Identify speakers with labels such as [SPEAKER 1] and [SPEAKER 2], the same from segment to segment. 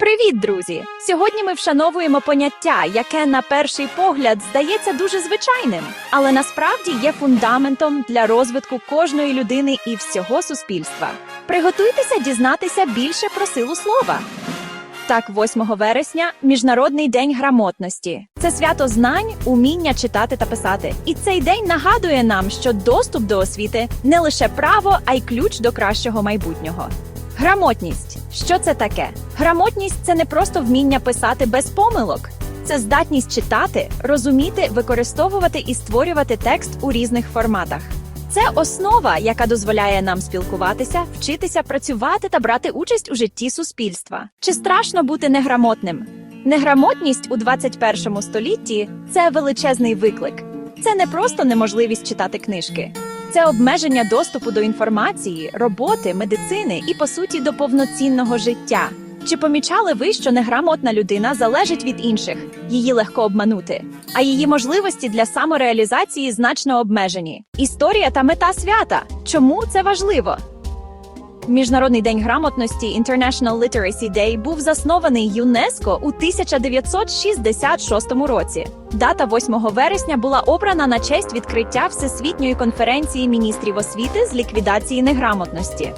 [SPEAKER 1] Привіт, друзі! Сьогодні ми вшановуємо поняття, яке на перший погляд здається дуже звичайним, але насправді є фундаментом для розвитку кожної людини і всього суспільства. Приготуйтеся дізнатися більше про силу слова. Так, 8 вересня Міжнародний день грамотності. Це свято знань, уміння читати та писати. І цей день нагадує нам, що доступ до освіти не лише право, а й ключ до кращого майбутнього. Грамотність. Що це таке? Грамотність це не просто вміння писати без помилок. Це здатність читати, розуміти, використовувати і створювати текст у різних форматах. Це основа, яка дозволяє нам спілкуватися, вчитися, працювати та брати участь у житті суспільства. Чи страшно бути неграмотним? Неграмотність у 21 столітті це величезний виклик. Це не просто неможливість читати книжки. Це обмеження доступу до інформації, роботи, медицини і, по суті, до повноцінного життя. Чи помічали ви, що неграмотна людина залежить від інших, її легко обманути, а її можливості для самореалізації значно обмежені? Історія та мета свята. Чому це важливо? Міжнародний день грамотності International Literacy Day був заснований ЮНЕСКО у 1966 році. Дата 8 вересня була обрана на честь відкриття Всесвітньої конференції міністрів освіти з ліквідації неграмотності.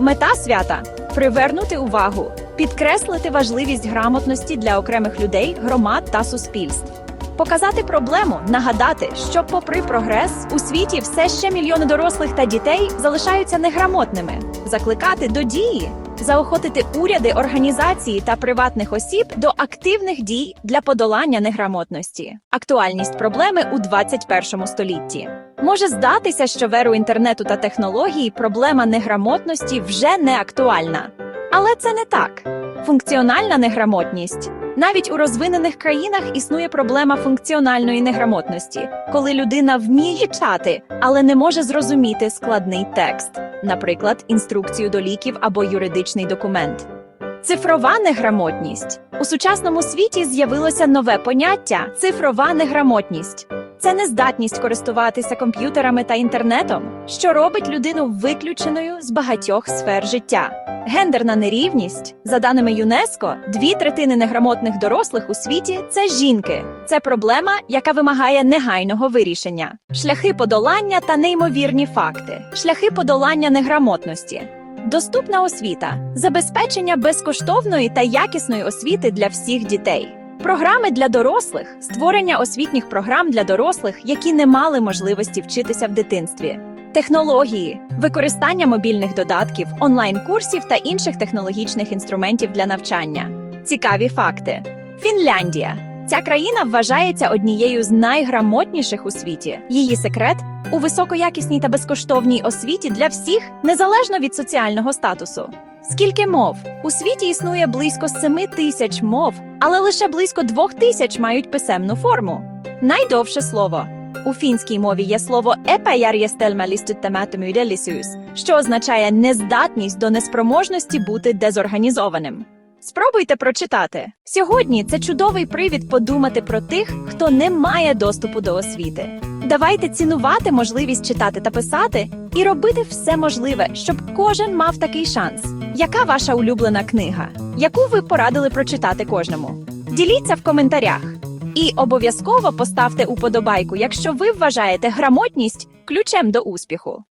[SPEAKER 1] Мета свята привернути увагу, підкреслити важливість грамотності для окремих людей, громад та суспільств. Показати проблему, нагадати, що, попри прогрес, у світі все ще мільйони дорослих та дітей залишаються неграмотними, закликати до дії, заохотити уряди, організації та приватних осіб до активних дій для подолання неграмотності. Актуальність проблеми у 21 столітті. Може здатися, що в еру інтернету та технологій проблема неграмотності вже не актуальна. Але це не так. Функціональна неграмотність. Навіть у розвинених країнах існує проблема функціональної неграмотності, коли людина вміє читати, але не може зрозуміти складний текст, наприклад, інструкцію до ліків або юридичний документ. Цифрова неграмотність у сучасному світі з'явилося нове поняття цифрова неграмотність. Це нездатність користуватися комп'ютерами та інтернетом, що робить людину виключеною з багатьох сфер життя. Гендерна нерівність, за даними ЮНЕСКО, дві третини неграмотних дорослих у світі це жінки. Це проблема, яка вимагає негайного вирішення. Шляхи подолання та неймовірні факти, шляхи подолання неграмотності. Доступна освіта, забезпечення безкоштовної та якісної освіти для всіх дітей. Програми для дорослих, створення освітніх програм для дорослих, які не мали можливості вчитися в дитинстві. Технології, використання мобільних додатків, онлайн-курсів та інших технологічних інструментів для навчання. Цікаві факти: Фінляндія. Ця країна вважається однією з найграмотніших у світі. Її секрет у високоякісній та безкоштовній освіті для всіх, незалежно від соціального статусу. Скільки мов у світі існує близько 7 тисяч мов, але лише близько 2 тисяч мають писемну форму. Найдовше слово у фінській мові є слово «epäjärjestelmällistyttämättömyydellisyys», що означає нездатність до неспроможності бути дезорганізованим. Спробуйте прочитати. Сьогодні це чудовий привід подумати про тих, хто не має доступу до освіти. Давайте цінувати можливість читати та писати і робити все можливе, щоб кожен мав такий шанс. Яка ваша улюблена книга, яку ви порадили прочитати кожному? Діліться в коментарях. І обов'язково поставте уподобайку, якщо ви вважаєте грамотність ключем до успіху.